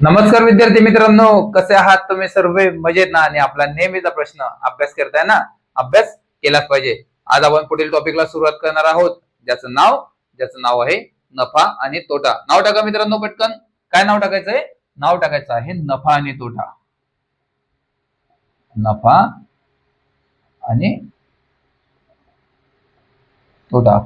नमस्कार विद्यार्थी मित्रांनो कसे आहात तुम्ही सर्व? मजेत ना? आणि आपला नेहमीचा प्रश्न अभ्यास करताय ना? अभ्यास केलाच पाहिजे. आज आपण पुढील टॉपिकला सुरुवात करणार आहोत. ज्याचं नाव ज्याचं नाव आहे नफा आणि तोटा. नाव टाका मित्रांनो पटकन. काय नाव टाकायचं आहे? नाव टाकायचं आहे नफा आणि तोटा. नफा आणि तोटा.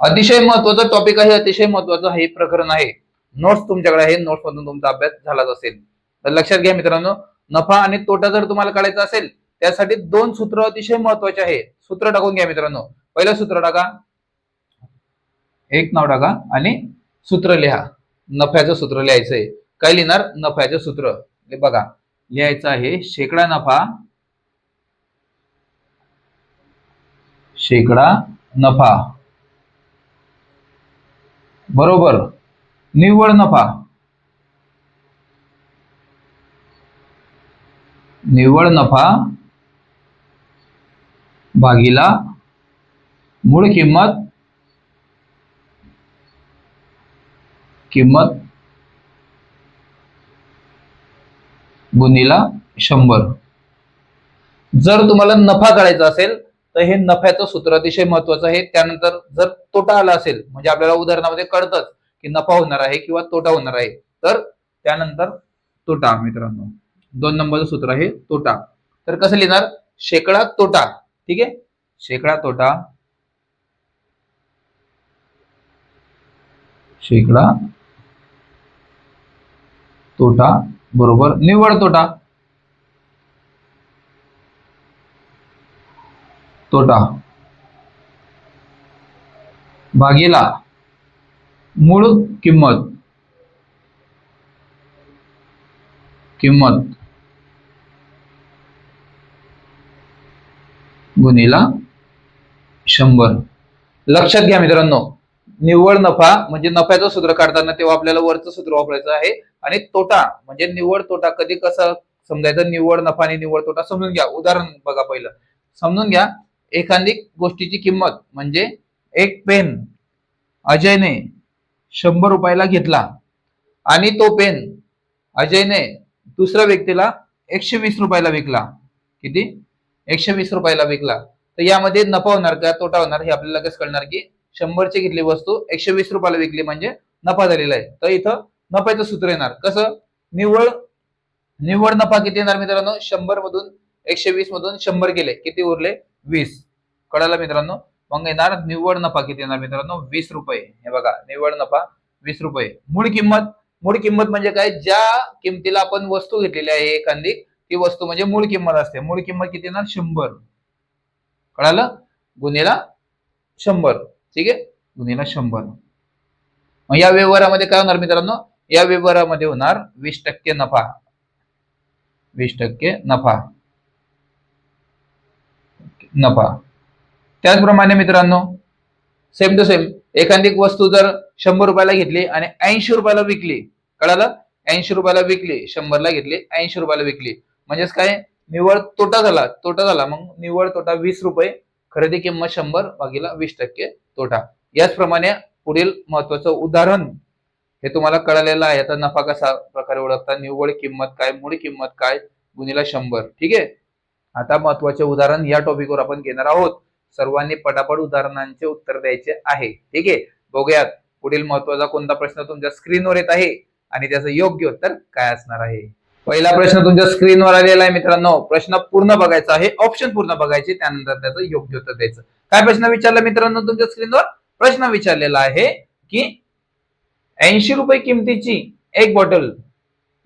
अतिशय महत्त्वाचा टॉपिक आहे अतिशय महत्वाचं हे प्रकरण आहे. नोट्स तुमच्याकडे आहे. नोट्स मधून तुमचा अभ्यास झालाच असेल. तर लक्षात घ्या मित्रांनो. नफा आणि तोटा जर तुम्हाला काढायचा असेल त्यासाठी दोन सूत्र अतिशय महत्त्वाचे आहे. सूत्र टाकून घ्या मित्रांनो. पहिलं सूत्र टाका. एक नाव टाका आणि सूत्र लिहा. नफ्याचं सूत्र लिहायचंय काय लिहिणार? नफ्याचं सूत्र. बघा. लिहायचं आहे शेकडा नफा शेकडा नफा. बरोबर. निव्वळ नफा. निव्वळ नफा भागीला मूळ किंमत किंमत गुणीला शंभर. जर तुम्हाला नफा काढायचा असेल तर हे नफ्याचं सूत्र अतिशय महत्वाचं आहे. त्यानंतर जर तोटा आला असेल म्हणजे आपल्याला उदाहरणामध्ये कळतच की नफा होणार आहे किंवा तोटा होणार आहे. तर त्यानंतर तोटा मित्रांनो. दोन नंबरचं सूत्र आहे तोटा. तर कसं लिहिणार? शेकडा तोटा. ठीक आहे? शेकडा तोटा. शेकडा तोटा बरोबर निव्वळ तोटा. तोटा. भागीला. मूळ किंमत. किंमत. गुणिला शंभर. लक्षात घ्या मित्रांनो निव्वळ नफा म्हणजे नफ्याचं सूत्र काढताना तेव्हा आपल्याला वरचं सूत्र वापरायचं आहे आणि तोटा म्हणजे निव्वळ तोटा. कधी कसं समजायचं? निव्वळ नफा आणि निव्वळ तोटा समजून घ्या. उदाहरण बघा पहिलं. समजून घ्या एखादी गोष्टीची किंमत म्हणजे एक पेन. अजयने शंभर रुपयाला घेतला. आणि तो पेन अजयने दुसऱ्या व्यक्तीला एकशे वीस रुपयाला विकला. किती? एकशे वीस रुपयाला विकला. तर यामध्ये नफा होणार का? तोटा होणार हे आपल्याला लगेच कळणार की शंभरची घेतली वस्तू एकशे वीस रुपयाला विकली म्हणजे नफा झालेला आहे. तर इथं नफ्याचं सूत्र येणार. कसं? निव्वळ निव्वळ नफा किती येणार मित्रांनो? शंभर मधून एकशे वीस मधून शंभर गेले. किती उरले? वीस. कळालं मित्रांनो? मग येणार निव्वळ नफा किती येणार मित्रांनो? वीस रुपये. हे बघा निव्वळ नफा वीस रुपये. मूळ किंमत मूळ किंमत म्हणजे काय? ज्या किमतीला आपण वस्तू घेतलेली आहे एखादी ती वस्तू म्हणजे मूळ किंमत असते. मूळ किंमत किती येणार? शंभर. कळालं? गुन्हेला शंभर. ठीक आहे? गुन्हेला शंभर. मग या व्यवहारामध्ये काय होणार मित्रांनो? या व्यवहारामध्ये होणार वीस टक्के नफा. वीस टक्के नफा. नफा. त्याचप्रमाणे मित्रांनो सेम टू सेम एखादी वस्तू जर शंभर रुपयाला घेतली आणि ऐंशी रुपयाला विकली कळालं? ऐंशी रुपयाला विकली शंभरला घेतली ऐंशी रुपयाला विकली. म्हणजेच काय? निव्वळ तोटा झाला तोटा झाला. मग निव्वळ तोटा वीस रुपये खरेदी किंमत शंभर भागीला वीस टक्के तोटा. याचप्रमाणे पुढील महत्वाचं उदाहरण हे तुम्हाला कळालेलं आहे. आता नफा कसा प्रकारे ओळखता? निव्वळ किंमत काय? मूळ किंमत काय? गुणीला शंभर. ठीक आहे? आता महत्त्वाचे उदाहरण या टॉपिकवर आपण घेणार आहोत. सर्वांनी पटापट उदाहरणांचे उत्तर द्यायचे आहे. ठीक आहे? बघूयात पुढील महत्त्वाचा कोणता प्रश्न तुमच्या स्क्रीनवर येत आहे आणि त्याचं योग्य उत्तर काय असणार आहे? पहिला प्रश्न तुमच्या स्क्रीनवर आलेला आहे मित्रांनो. प्रश्न पूर्ण बघायचा आहे. ऑप्शन पूर्ण बघायचे. त्यानंतर त्याचं योग्य उत्तर द्यायचं. काय प्रश्न विचारला मित्रांनो तुमच्या स्क्रीनवर? प्रश्न विचारलेला आहे की ऐंशी रुपये किमतीची एक बॉटल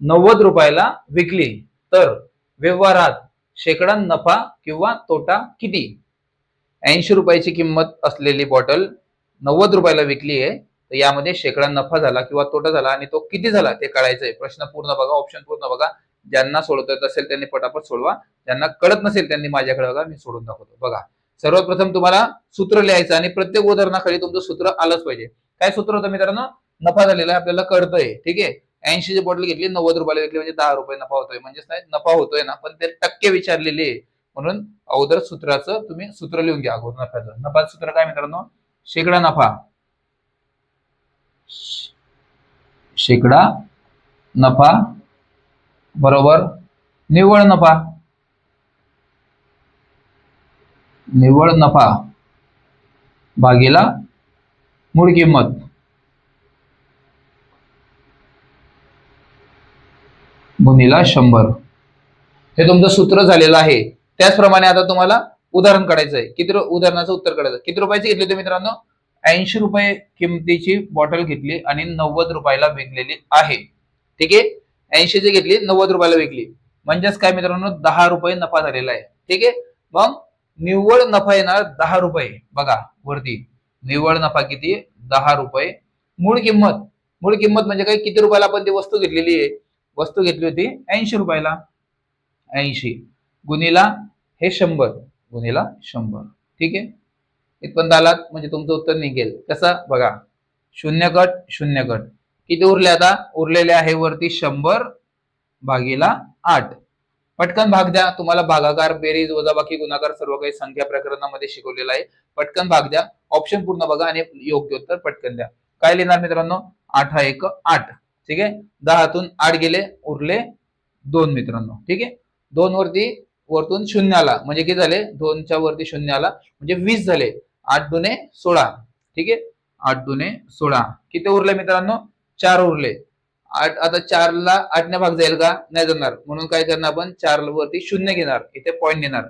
नव्वद रुपयाला विकली तर व्यवहारात शेकडा नफा किंवा तोटा किती? ऐंशी रुपयाची किंमत असलेली बॉटल नव्वद रुपयाला विकली आहे. तर यामध्ये शेकडा नफा झाला किंवा तोटा झाला आणि तो किती झाला ते कळायचंय. प्रश्न पूर्ण बघा ऑप्शन पूर्ण बघा. ज्यांना सोडवता येत असेल त्यांनी पटापट सोडवा. ज्यांना कळत नसेल त्यांनी माझ्याकडे बघा मी सोडून दाखवतो. बघा सर्वात प्रथम तुम्हाला सूत्र लिहायचं आणि प्रत्येक उदाहरणाखाली तुमचं सूत्र आलंच पाहिजे. काय सूत्र होतं मित्रांनो? नफा झालेला आहे आपल्याला कळतंय. ठीक आहे? ऐंशी ची बॉटल घेतली नव्वद रुपयाला विकली म्हणजे दहा रुपये नफा होतोय. म्हणजेच नाही नफा होतोय ना पण ते टक्के विचारलेले आहे. म्हणून अगोदर सूत्राचं तुम्ही सूत्र लिहून घ्या अगोदर नफ्याचं. नफाचं सूत्र काय मित्रांनो? शेकडा नफा. शेकडा नफा बरोबर निव्वळ नफा. निव्वळ नफा भागीला मूळ किंमत. गुणिला शंभर. हे तुमचं सूत्र झालेलं आहे. त्याचप्रमाणे आता तुम्हाला उदाहरण काढायचं आहे. किती उदाहरणाचं उत्तर काढायचं किती रुपयाची घेतली होती मित्रांनो? ऐंशी रुपये किमतीची बॉटल घेतली आणि नव्वद रुपयाला विकलेली आहे. ठीक आहे? ऐंशीची घेतली नव्वद रुपयाला विकली. म्हणजेच काय मित्रांनो? दहा रुपये नफा झालेला आहे. ठीक आहे? मग निव्वळ नफा येणार दहा रुपये. बघा वरती. निव्वळ नफा किती? दहा रुपये. मूळ किंमत. मूळ किंमत म्हणजे काय? किती रुपयाला आपण ती वस्तू घेतलेली आहे? वस्तू घेतली होती ऐंशी रुपयाला. ऐंशी. गुणिला हे शंभर गुणिला शंभर. ठीक आहे? इथपर्यंत आलात म्हणजे तुमचं उत्तर निघेल. कसं? बघा शून्य कट शून्य कट किती उरले आता? उरलेले आहे वरती शंभर भागीला आठ. पटकन भाग द्या. तुम्हाला भागाकार बेरीज वजाबाकी गुणाकार सर्व काही संख्या प्रकरणामध्ये शिकवलेलं आहे. पटकन भाग द्या. ऑप्शन पूर्ण बघा आणि योग्य उत्तर पटकन द्या. काय लिहिणार मित्रांनो? आठ हा एक आठ. ठीक आहे? दहातून आठ गेले उरले दोन मित्रांनो. ठीक आहे? दोन वरती वरतून शून्य आला म्हणजे किती झाले? दोनच्या वरती शून्य आला म्हणजे वीस झाले. आठ दुने सोळा. ठीक आहे? आठ दुने सोळा. किती उरले मित्रांनो? चार उरले. आठ आता चारला आठने भाग जाईल का? नाही जाणार म्हणून काय करणार आपण? चार वरती शून्य घेणार. इथे पॉईंट देणार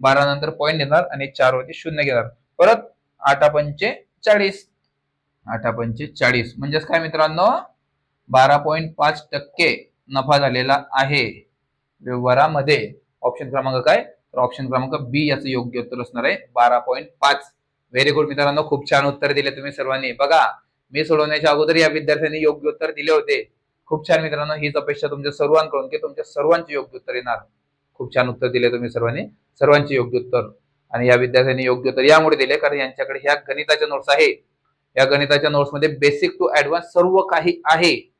बारा नंतर पॉईंट देणार आणि चार वरती शून्य घेणार. परत आठा पंचे चाळीस. आठा पंचे चाळीस. म्हणजेच काय मित्रांनो? बारा पॉईंट पाच टक्के नफा झालेला आहे व्यवहारामध्ये. ऑप्शन क्रमांक काय? तर ऑप्शन क्रमांक बी याचं योग्य उत्तर असणार आहे बारा पॉईंट पाच. व्हेरी गुड मित्रांनो खूप छान उत्तर दिले तुम्ही सर्वांनी. बघा मी सोडवण्याच्या अगोदर या विद्यार्थ्यांनी योग्य उत्तर दिले होते. खूप छान मित्रांनो हीच अपेक्षा तुमच्या सर्वांकडून की तुमच्या सर्वांचे योग्य उत्तर येणार. खूप छान उत्तर दिले तुम्ही सर्वांनी. सर्वांचे योग्य उत्तर. आणि या विद्यार्थ्यांनी योग्य उत्तर यामुळे दिले कारण यांच्याकडे ह्या गणिताच्या नोट्स आहे. या गणिताच्या नोट्समध्ये बेसिक टू ऍडव्हान्स सर्व काही आहे.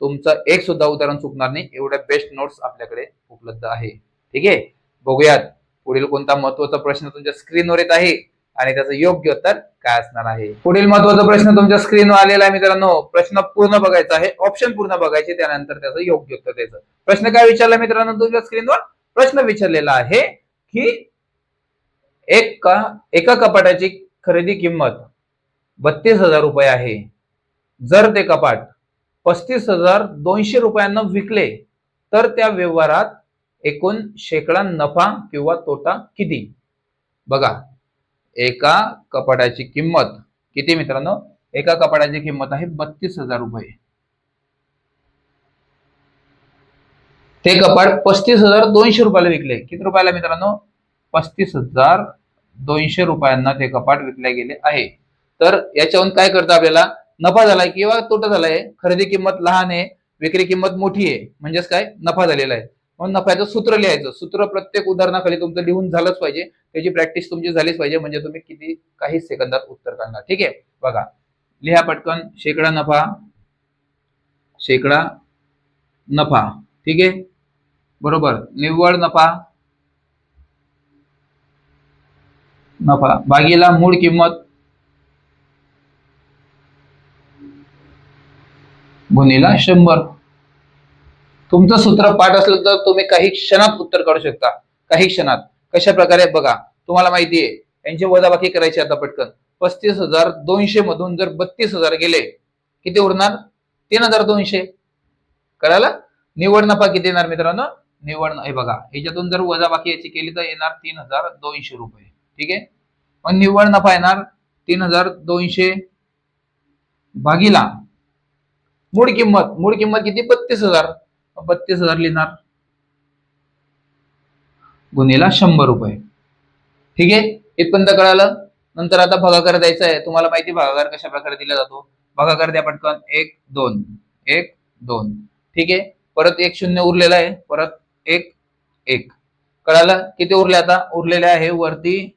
तुमचं एक सुद्धा उदाहरण चुकणार नाही. एवढ्या बेस्ट नोट्स आपल्याकडे उपलब्ध आहे. ठीक आहे? बघूयात. पुढील कोणता महत्त्वाचा प्रश्न तुमच्या स्क्रीनवर येत आहे? आणि त्याचं योग्य उत्तर काय असणार आहे? पुढील महत्त्वाचा प्रश्न तुमच्या स्क्रीनवर आलेला आहे मित्रांनो. प्रश्न पूर्ण बघायचा आहे. ऑप्शन पूर्ण बघायचे त्यानंतर त्याचं योग्य उत्तर द्यायचं. प्रश्न काय विचारला मित्रांनो तुमच्या स्क्रीनवर प्रश्न विचारलेला आहे की एक का एका कपाटाची खरेदी किंमत बत्तीस हजार रुपये आहे. जर ते कपाट पस्तीस हजार दोनशे रुपयांना विकले तर त्या व्यवहारात एकूण शेकडा नफा किंवा तोटा किती? बघा एका कपाटाची किंमत किती मित्रांनो? एका कपाटाची किंमत आहे बत्तीस हजार रुपये. ते कपाट पस्तीस हजार दोनशे रुपयाला विकले. किती रुपयाला मित्रांनो? पस्तीस हजार दोनशे रुपयांना ते कपाट विकले गेले आहे. तर याच्यावरून काय करतं आपल्याला? नफा झालाय किंवा तोटा झालाय? खरेदी किंमत लहान आहे विक्री किंमत मोठी आहे. म्हणजेच काय? नफा झालेला आहे. म्हणून नफ्याचं सूत्र लिहायचं. सूत्र प्रत्येक उदाहरणाखाली तुमचं लिहून झालंच पाहिजे. त्याची प्रॅक्टिस तुमची झालीच पाहिजे. म्हणजे तुम्ही किती काही सेकंदात उत्तर काढणार. ठीक आहे? बघा. लिहा पटकन. शेकडा नफा. शेकडा नफा. ठीक आहे? बरोबर. निव्वळ नफा. नफा. बागीला मूळ किंमत. गुन्हेला शंभर. तुमचं सूत्र पाठ असलं तर तुम्ही काही क्षणात उत्तर काढू शकता. काही क्षणात. कशा प्रकारे? बघा तुम्हाला माहिती आहे यांची वजाबाकी करायची आता पटकन. पस्तीस हजार दोनशे मधून जर बत्तीस हजार गेले किती उरणार? तीन हजार दोनशे. कळाला? निवड नफा किती येणार मित्रांनो? निवड हे बघा ह्याच्यातून जर वजाबाकी याची केली तर येणार तीन हजार दोनशे रुपये. ठीक आहे? मग निव्वळ नफा येणार तीन हजार दोनशे भागीला. मूळ किंमत मूळ किंमत किती? बत्तीस हजार. बत्तीस हजार लिहिणार. गुन्हेला शंभर रुपये. ठीक आहे? इथपर्यंत कळालं. नंतर आता भागाकार द्यायचा आहे. तुम्हाला माहिती भागाकार कशा प्रकारे दिला जातो? भागाकार द्या पटकन. एक दोन. एक दोन. ठीक आहे? परत एक शून्य उरलेला आहे. परत एक एक. कळालं? किती उरले आता? उरलेले आहे वरती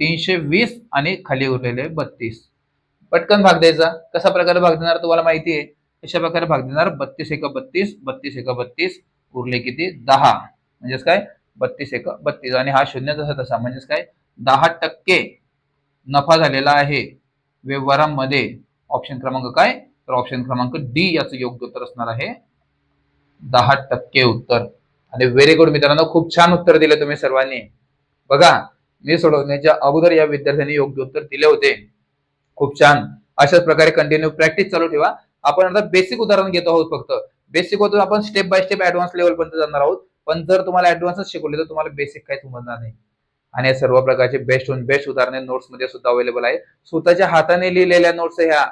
तीनशे वीस आणि खाली उरलेले बत्तीस. पटकन भाग द्यायचा. कशा प्रकारे भाग देणार तुम्हाला माहिती आहे? अशा प्रकारे भाग देणार. बत्तीस एका बत्तीस बत्तीस एका बत्तीस उरले किती? दहा. म्हणजेच काय? बत्तीस एक बत्तीस. आणि हा शून्य तसा तसा. म्हणजेच काय? दहा टक्के नफा झालेला आहे. व्यवहारामध्ये ऑप्शन क्रमांक काय? तर ऑप्शन क्रमांक डी याचं योग्य उत्तर असणार आहे. दहा टक्के उत्तर. आणि व्हेरी गुड मित्रांनो खूप छान उत्तर दिले तुम्ही सर्वांनी. बघा मी सोडवण्याच्या अगोदर या विद्यार्थ्यांनी योग्य उत्तर दिले होते. खूप छान. अशाच प्रकारे कंटिन्यू प्रॅक्टिस चालू ठेवा. आपण आता बेसिक उदाहरण घेतो आहोत फक्त. बेसिक होतो आपण step by step advance level पर्यंत जाणार आहोत. पण जर तुम्हाला ऍडव्हान्सच शिकवले तर तुम्हाला बेसिक काही समजणार नाही. आणि या सर्व प्रकारचे बेस्ट होऊन बेस्ट उदाहरणे नोट्समध्ये सुद्धा अवेलेबल आहे स्वतःच्या हाताने लिहिलेल्या नोट्स ह्या.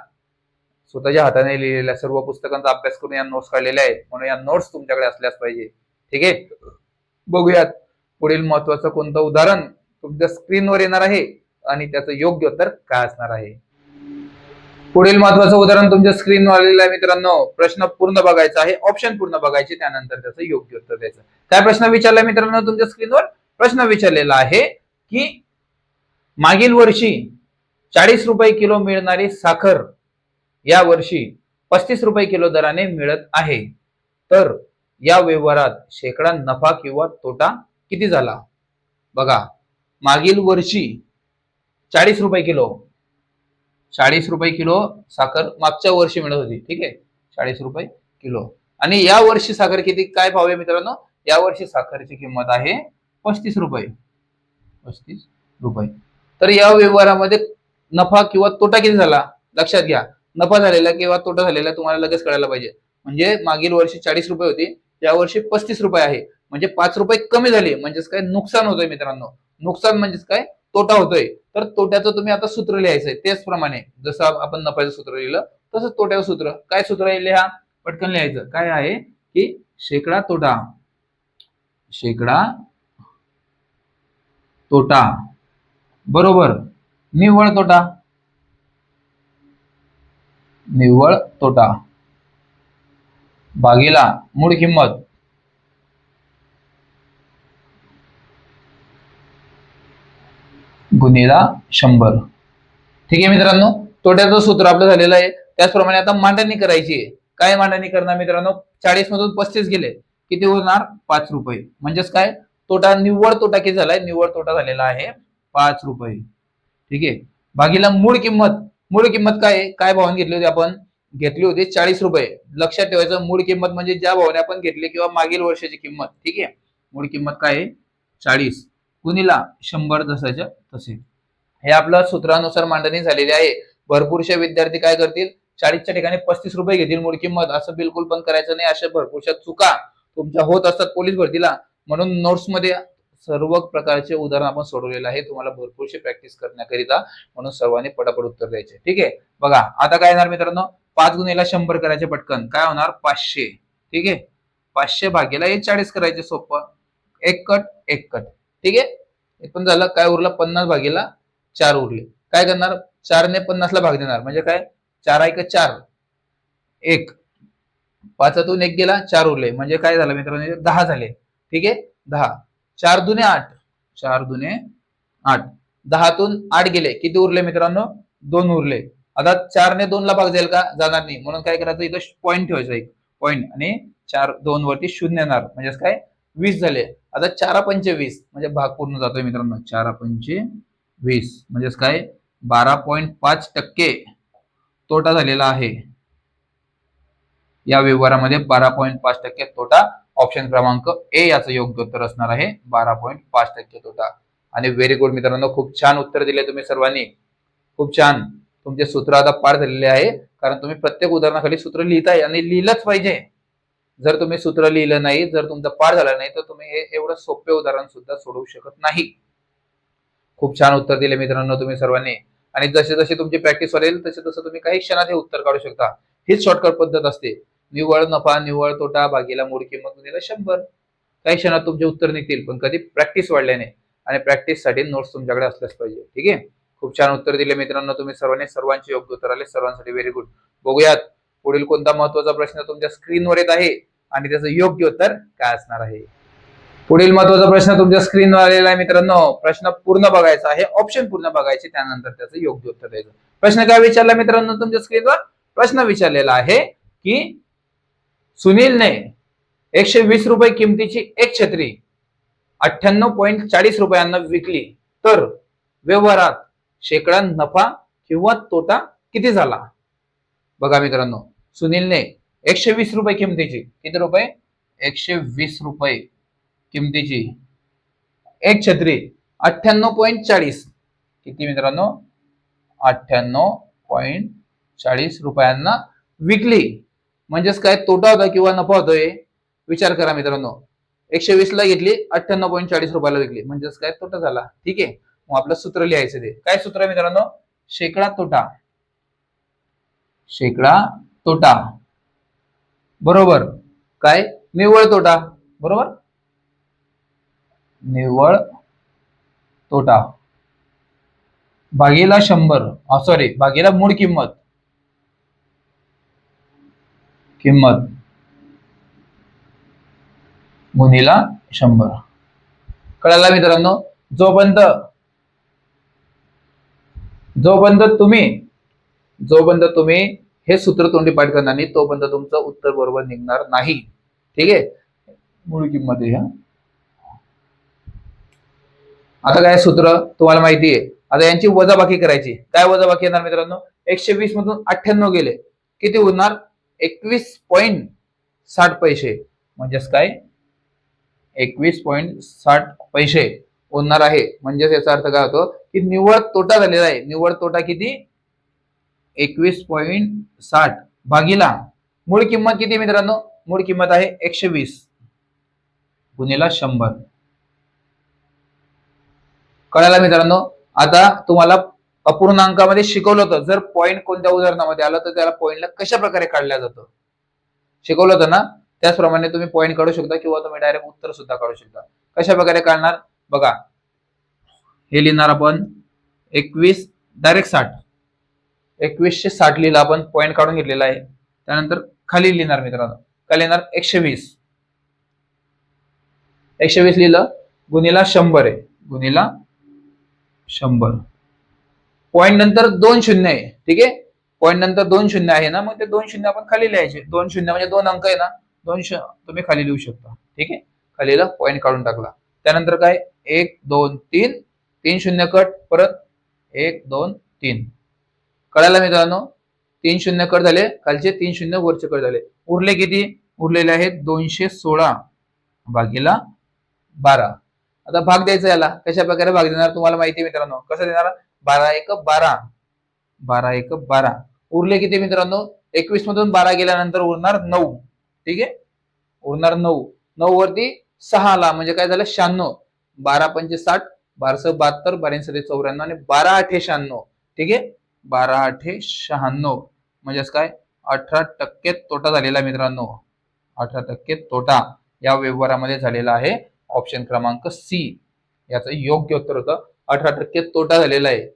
स्वतःच्या हाताने लिहिलेल्या सर्व पुस्तकांचा अभ्यास करून या नोट्स काढलेल्या आहेत. म्हणून या नोट्स तुमच्याकडे असल्याच पाहिजे. ठीक आहे? बघूयात. पुढील महत्वाचं कोणतं उदाहरण तुमच्या स्क्रीनवर येणार आहे आणि त्याचं योग्य उत्तर काय असणार आहे? पुढील महत्वाचं उदाहरण तुमच्या स्क्रीनवर आलेलं आहे मित्रांनो. प्रश्न पूर्ण बघायचा आहे. ऑप्शन पूर्ण बघायचे. त्यानंतर त्याचं योग्य उत्तर द्यायचं. काय प्रश्न विचारलाय मित्रांनो तुमच्या स्क्रीनवर प्रश्न विचारलेला आहे की मागील वर्षी चाळीस रुपये किलो मिळणारी साखर या वर्षी पस्तीस रुपये किलो दराने मिळत आहे. तर या व्यवहारात शेकडा नफा किंवा तोटा किती झाला? बघा मागील वर्षी चाळीस रुपये किलो चाळीस रुपये किलो साखर मागच्या वर्षी मिळत होती ठीक आहे? चाळीस रुपये किलो. आणि या वर्षी साखर किती? काय भाव आहे मित्रांनो? या वर्षी साखरेची किंमत आहे पस्तीस रुपये. पस्तीस रुपये. तर या व्यवहारामध्ये नफा किंवा तोटा किती झाला? लक्षात घ्या. नफा झालेला किंवा तोटा झालेला तुम्हाला लगेच कळायला पाहिजे. म्हणजे मागील वर्षी चाळीस रुपये होती या वर्षी पस्तीस रुपये आहे. म्हणजे पाच रुपये कमी झाले म्हणजेच काय नुकसान होतोय मित्रांनो. नुकसान म्हणजेच काय? तोटा होतोय. तर तोट्याचं तुम्ही आता सूत्र लिहायचंय. त्याचप्रमाणे जसं आपण नफ्याचं सूत्र लिहिलं तसंच तोट्याचं सूत्र. काय सूत्र आहे लिहा? पटकन लिहायचं. काय आहे की शेकडा तोटा. शेकडा तोटा. बरोबर. निव्वळ तोटा. निव्वळ तोटा. भागीला मूळ किंमत. गुन्हेला शंभर. ठीक आहे मित्रांनो? तोट्याचं सूत्र आपलं झालेलं आहे. त्याचप्रमाणे आता मांडणी करायची आहे. काय मांडणी करणार मित्रांनो? चाळीस मधून पस्तीस गेले. किती होणार? पाच रुपये. म्हणजेच काय? तोटा निव्वळ तोटा किती झालाय? निव्वळ तोटा झालेला आहे पाच रुपये. ठीक आहे? भागीला मूळ किंमत. मूळ किंमत काय आहे? काय भावाने घेतली होती आपण? घेतली होती चाळीस रुपये. लक्षात ठेवायचं मूळ किंमत म्हणजे ज्या भावाने आपण घेतली किंवा मागील वर्षाची किंमत. ठीक आहे? मूळ किंमत काय आहे? चाळीस. गुणिला शंभर जसाच्या तसे. हे आपलं सूत्रानुसार मांडणी झालेली आहे. भरपूरशे विद्यार्थी काय करतील? चाळीसच्या ठिकाणी पस्तीस रुपये घेतील मूळ किंमत. असं बिलकुल पण करायचं नाही. अशा भरपूरशा चुका तुमच्या होत असतात पोलीस भरतीला. म्हणून नोट्समध्ये सर्व प्रकारचे उदाहरण आपण सोडवलेलं आहे. तुम्हाला भरपूरशी प्रॅक्टिस करण्याकरिता म्हणून सर्वांनी पटापट उत्तर द्यायचे. ठीक आहे? बघा आता काय येणार मित्रांनो? पाच गुन्हेला शंभर करायचे पटकन. काय होणार? पाचशे. ठीक आहे? पाचशे भागेला हे चाळीस करायचे सोपं. एक कट एक कट. ठीक आहे? हे पण झालं काय उरलं? पन्नास भागीला चार उरले. काय करणार? चारने पन्नासला भाग देणार. म्हणजे काय? चार ऐक चार. एक. पाचातून एक गेला चार उरले. म्हणजे काय झालं मित्रांनो? दहा झाले. ठीक आहे? दहा. चार दुने आठ. चार दुने आठ. दहातून आठ गेले. किती उरले मित्रांनो? दोन उरले. आता चारने दोन ला भाग जाईल का? जाणार नाही. म्हणून काय करायचं? इथं पॉईंट ठेवायचं एक. पॉईंट आणि चार दोन वरती शून्य येणार. म्हणजेच काय? वीस झाले. आता चारा पंचे वीस म्हणजे भाग पूर्ण जातोय मित्रांनो. चारा पंचे वीस म्हणजेच काय? बारा पॉईंट पाच टक्के तोटा झालेला आहे. या व्यवहारामध्ये बारा पॉईंट पाच टक्के तोटा ऑप्शन क्रमांक ए याचं योग्य उत्तर असणार आहे. बारा पॉईंट पाच टक्के तोटा. आणि व्हेरी गुड मित्रांनो खूप छान उत्तर दिले तुम्ही सर्वांनी. खूप छान. तुमचे सूत्र आता पार झालेले आहे. कारण तुम्ही प्रत्येक उदाहरणाखाली सूत्र लिहिताय आणि लिहिलंच पाहिजे. जर तुम्ही सूत्र लिहिलं नाही जर तुमचा पाठ झाला नाही तर तुम्ही हे एवढं सोपे उदाहरण सुद्धा सोडवू शकत नाही. खूप छान उत्तर दिले मित्रांनो तुम्ही सर्वांनी. आणि जसे जसे तुमची प्रॅक्टिस वाढेल तसे तसं तुम्ही काही क्षणात हे उत्तर काढू शकता. हीच शॉर्टकट पद्धत असते. निव्वळ नफा निव्वळ तोटा भागीला मूळ किंमत दिला शंभर. काही क्षणात तुमचे उत्तर निघतील पण कधी प्रॅक्टिस वाढल्याने आणि प्रॅक्टिससाठी नोट्स तुमच्याकडे असल्याच पाहिजे. ठीक आहे? खूप छान उत्तर दिले मित्रांनो तुम्ही सर्वांनी. सर्वांचे योग्य उत्तर आले. सर्वांसाठी व्हेरी गुड बघूयात. पुढील कोणता महत्त्वाचा प्रश्न तुमच्या स्क्रीनवर येत आहे आणि त्याचं योग्य उत्तर काय असणार आहे? पुढील महत्त्वाचा प्रश्न तुमच्या स्क्रीनवर आलेला आहे मित्रांनो. प्रश्न पूर्ण बघायचा आहे. ऑप्शन पूर्ण बघायचे त्यानंतर त्याचं योग्य उत्तर द्यायचं. प्रश्न काय विचारला मित्रांनो तुमच्या स्क्रीनवर? प्रश्न विचारलेला आहे की सुनीलने एकशे वीस रुपये किमतीची एक छत्री अठ्ठ्याण्णव पॉईंट चाळीस रुपयांना विकली. तर व्यवहारात शेकडा नफा किंवा तोटा किती झाला? बघा मित्रांनो. सुनीलने एकशे वीस रुपये किमतीची किती रुपये? एकशे वीस रुपये किमतीची. एक छत्री अठ्ठ्याण्णव पॉईंट चाळीस. किती मित्रांनो? अठ्ठ्याण्णव पॉईंट चाळीस रुपयांना विकली. म्हणजेच काय? तोटा होता किंवा नफा होतोय? विचार करा मित्रांनो. एकशे वीस ला घेतली अठ्ठ्याण्णव पॉईंट चाळीस रुपयाला विकली. म्हणजेच काय? तोटा झाला. ठीक आहे. मग आपलं सूत्र लिहायचं ते. काय सूत्र मित्रांनो? शेकडा तोटा. शेकडा तोटा. बरोबर? काय? निव्वळ तोटा. बरोबर? निव्वळ तोटा. भागीला शंभर. सॉरी भागीला मूळ किंमत. किंमत. गुन्हेला शंभर. कळाला मित्रांनो? जोपर्यंत जोपर्यंत तुम्ही जोपर्यंत तुम्ही हे सूत्र तोंडी पाठ करणार नाही तोपर्यंत तुमचं उत्तर बरोबर निघणार नाही. ठीक आहे? मूळ किंमत आहे हा आता काय सूत्र तुम्हाला माहिती आहे? आता यांची वजाबाकी करायची. काय वजाबाकी येणार मित्रांनो? एकशे वीस मधून अठ्ठ्याण्णव गेले. किती होणार? एकवीस पॉईंट साठ पैसे. म्हणजेच काय? एकवीस पॉईंट साठ पैसे होणार आहे. म्हणजेच याचा अर्थ काय होतो? की निव्वळ तोटा झालेला आहे. निव्वळ तोटा किती? एकवीस पॉईंट साठ भागीला. मूळ किंमत किती मित्रांनो? मूळ किंमत आहे एकशे वीस. गुन्हेला शंभर. कळायला मित्रांनो? आता तुम्हाला अपूर्णांकामध्ये शिकवलं होतं. जर पॉईंट कोणत्या उदाहरणामध्ये आलं तर त्याला पॉईंटला कशा प्रकारे काढल्या जातं? शिकवलं होतं ना? त्याचप्रमाणे तुम्ही पॉईंट काढू शकता किंवा तुम्ही डायरेक्ट उत्तर सुद्धा काढू शकता. कशा प्रकारे काढणार? बघा. हे लिहिणार आपण एकवीस डायरेक्ट साठ. एकवीसशे साठ लिहिला आपण पॉईंट काढून घेतलेला आहे. त्यानंतर खाली लिहिणार मित्रांनो. काय लिहिणार एकशे वीस एकशे वीस लिहिलं गुन्हेला शंभर आहे. गुन्हेला शंभर. पॉईंट नंतर दोन शून्य आहे. ठीक आहे? पॉईंट नंतर दोन शून्य आहे ना मग ते दोन शून्य आपण खाली लिहायचे. दोन शून्य म्हणजे दोन अंक आहे ना दोन शून्य तुम्ही खाली लिहू शकता. ठीक आहे? खालीला पॉईंट काढून टाकला. त्यानंतर काय? एक दोन तीन. तीन शून्य कट परत एक दोन तीन. कळायला मित्रांनो? तीन शून्य कट झाले. खालचे तीन शून्य वरचे कट झाले. उरले किती? उरलेले आहेत दोनशे सोळा. भागीला बारा. आता भाग द्यायचा याला. कशा प्रकारे भाग देणार तुम्हाला माहिती आहे मित्रांनो? कसं देणार? बारा एक बारा. बारा एक बारा. उरले किती मित्रांनो? एकवीस मधून बारा गेल्यानंतर उरणार नऊ. ठीक आहे? उरणार नऊ. नऊ वरती सहाला म्हणजे काय झालं? शहाण्णव. बारा पंचे साठ बाराशे बहात्तर बारा चौऱ्याण्णव आणि बारा आठे शहाण्णव ठीक आहे? बारा आठे शहाण्णव. म्हणजेच काय? अठरा टक्के तोटा झालेला आहे मित्रांनो. अठरा टक्के तोटा या व्यवहारामध्ये झालेला आहे. ऑप्शन क्रमांक सी याचं योग्य उत्तर होतं. अठरा टक्के तोटा झालेला आहे.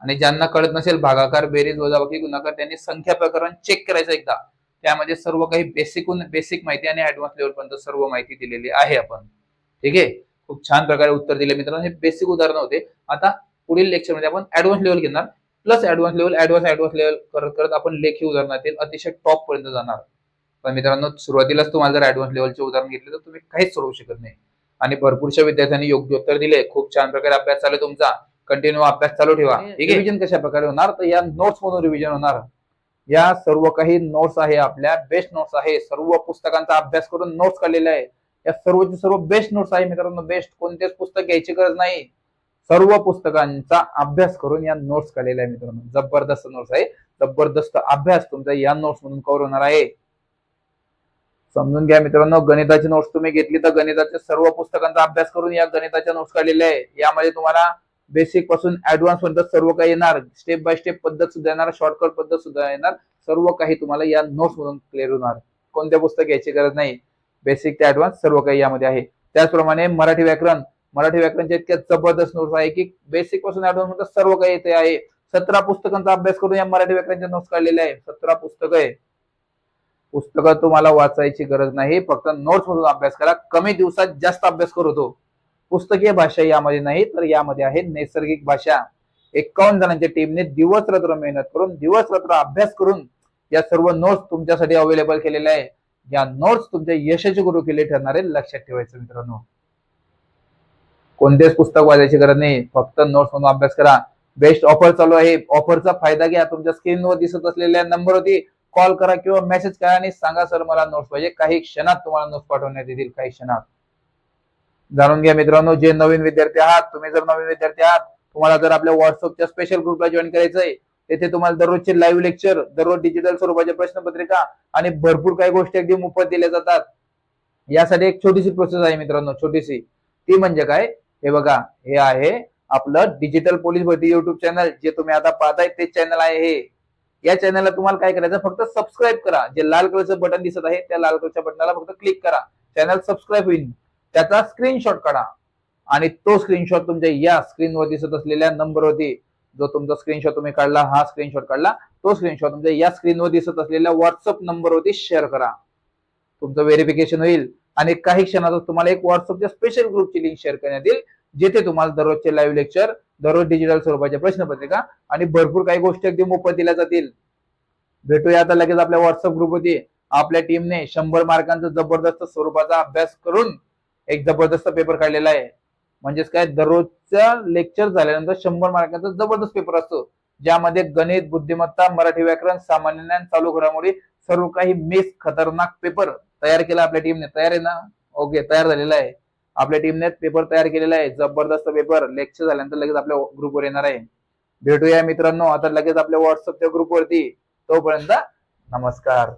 आणि ज्यांना कळत नसेल भागाकार बेरीज वजाबाकी गुणाकार त्यांनी संख्या प्रकरण चेक करायचं एकदा. त्यामध्ये सर्व काही बेसिकून बेसिक माहिती आणि ऍडव्हान्स लेवल पर्यंत सर्व माहिती दिलेली आहे आपण. ठीक आहे? खूप छान प्रकारे उत्तर दिले मित्रांनो. हे बेसिक उदाहरण होते. आता पुढील लेक्चरमध्ये आपण ऍडव्हान्स लेवल घेणार. Plus advance level advance advance level करत करत आपण लेखी उदाहरणातील अतिशय टॉप पर्यंत जाणार. पण मित्रांनो सुरुवातीलाच तुम्हाला जर ऍडव्हान्स लेवलचे उदाहरण घेतले तर तुम्ही काहीच सोडवू शकत नाही. आणि भरपूरशा विद्यार्थ्यांनी योग्य उत्तर दिले. खूप छान प्रकारे अभ्यास चालू तुमचा. कंटिन्यू अभ्यास चालू ठेवा. रिव्हिजन कशा प्रकारे होणार? तर या नोट्स मधून रिव्हिजन होणार. या सर्व काही नोट्स आहे आपल्या. बेस्ट नोट्स आहे. सर्व पुस्तकांचा अभ्यास करून नोट्स काढलेले आहे. या सर्वचे सर्व बेस्ट नोट्स आहे मित्रांनो. बेस्ट कोणतेच पुस्तक घ्यायची गरज नाही. सर्व पुस्तकांचा अभ्यास करून या नोट्स काढलेल्या आहे मित्रांनो. जबरदस्त नोट्स आहे. जबरदस्त अभ्यास तुमचा या नोट्स मधून कव्हर होणार आहे. समजून घ्या मित्रांनो गणिताची नोट्स तुम्ही घेतली तर गणिताच्या सर्व पुस्तकांचा अभ्यास करून या गणिताच्या नोट्स काढलेल्या आहे. यामध्ये तुम्हाला बेसिकपासून ऍडव्हान्स पर्यंत सर्व काही येणार. स्टेप बाय स्टेप पद्धत सुद्धा येणार शॉर्टकट पद्धत सुद्धा येणार. सर्व काही तुम्हाला या नोट्स मधून क्लिअर होणार. कोणत्या पुस्तक घ्यायची गरज नाही. बेसिक ते ऍडव्हान्स सर्व काही यामध्ये आहे. त्याचप्रमाणे मराठी व्याकरण. मराठी व्याकरणच्या इतक्या जबरदस्त नोट्स आहे की बेसिकपासून ऍडव्हान्स सर्व काही येते आहे. सतरा पुस्तकांचा अभ्यास करून या मराठी व्याकरणच्या नोट्स काढलेल्या आहे. सतरा पुस्तकं आहे. पुस्तकं तुम्हाला वाचायची गरज नाही. फक्त नोट्स मधून अभ्यास करा. कमी दिवसात जास्त अभ्यास करतो पुस्तकीय भाषा यामध्ये नाही तर यामध्ये आहे नैसर्गिक भाषा. एकावन्न जणांच्या टीमने दिवस रात्र मेहनत करून दिवस रात्र अभ्यास करून या सर्व नोट्स तुमच्यासाठी अवेलेबल केलेल्या आहे. या नोट्स तुमच्या यशाचे गुरु केले ठरणारे लक्षात ठेवायचं मित्रांनो. कोणतेच पुस्तक वाचायची गरज नाही. फक्त नोट्स म्हणून अभ्यास करा. बेस्ट ऑफर चालू आहे. ऑफरचा फायदा घ्या. तुमच्या स्क्रीनवर दिसत असलेल्या नंबरवरती कॉल करा किंवा मेसेज करा आणि सांगा सर मला नोट्स पाहिजे. काही क्षणात तुम्हाला नोट्स पाठवण्यात येतील. काही क्षणात. जाणून घ्या मित्रांनो जे नवीन विद्यार्थी आहात तुम्ही जर नवीन विद्यार्थी आहात तुम्हाला जर आपल्या व्हॉट्सअपच्या स्पेशल ग्रुपला जॉईन करायचंय तेथे तुम्हाला दररोजचे लाईव्ह लेक्चर दररोज डिजिटल स्वरूपाच्या प्रश्नपत्रिका आणि भरपूर काही गोष्टी अगदी मोफत दिल्या जातात. यासाठी एक छोटीशी प्रोसेस आहे मित्रांनो छोटीशी. ती म्हणजे काय? हे बघा हे आहे आपलं डिजिटल पोलीस भरती युट्यूब चॅनल जे तुम्ही आता पाहताय ते चॅनल आहे हे. या चॅनलला तुम्हाला काय करायचं फक्त सबस्क्राईब करा. जे लाल कलरचं बटन दिसत आहे त्या लाल कलरच्या बटनाला फक्त क्लिक करा. चॅनल सबस्क्राईब होईल. त्याचा स्क्रीनशॉट काढा. आणि तो स्क्रीनशॉट तुमच्या या स्क्रीनवर दिसत असलेल्या नंबरवरती जो तुमचा स्क्रीनशॉट तुम्ही काढला हा स्क्रीनशॉट काढला तो स्क्रीनशॉट तुमच्या या स्क्रीनवर दिसत असलेल्या व्हॉट्सअप नंबरवरती शेअर करा. तुमचं व्हेरिफिकेशन होईल. आणि काही क्षणातच तुम्हाला एक व्हॉट्सअपच्या स्पेशल ग्रुपची लिंक शेअर करण्यात येईल जिथे तुम्हाला दररोजचे लाईव्ह लेक्चर दररोज डिजिटल स्वरूपाच्या प्रश्नपत्रिका आणि भरपूर काही गोष्टी अगदी मोफत दिल्या जातील. भेटूया आता लगेच आपल्या व्हॉट्सअप ग्रुपवरती आपल्या टीमने शंभर मार्कांचा जबरदस्त स्वरूपाचा अभ्यास करून एक जबरदस्त पेपर काढलेला आहे. म्हणजेच काय दररोजच्या लेक्चर झाल्यानंतर शंभर मार्कांचा जबरदस्त पेपर असतो. ज्यामध्ये गणित बुद्धिमत्ता मराठी व्याकरण सामान्य ज्ञान चालू घडामोडी सर्व काही मेस खतरनाक पेपर तयार केला आपल्या टीमने तयार आहे ना? ओके तयार झालेला आहे. आपल्या टीमने पेपर तयार केलेला आहे. जबरदस्त पेपर लेक्चर झाल्यानंतर लगेच आपल्या ग्रुपवर येणार आहे. भेटूया मित्रांनो. आता लगेच आपल्या व्हॉट्सअपच्या ग्रुपवरती तोपर्यंत नमस्कार.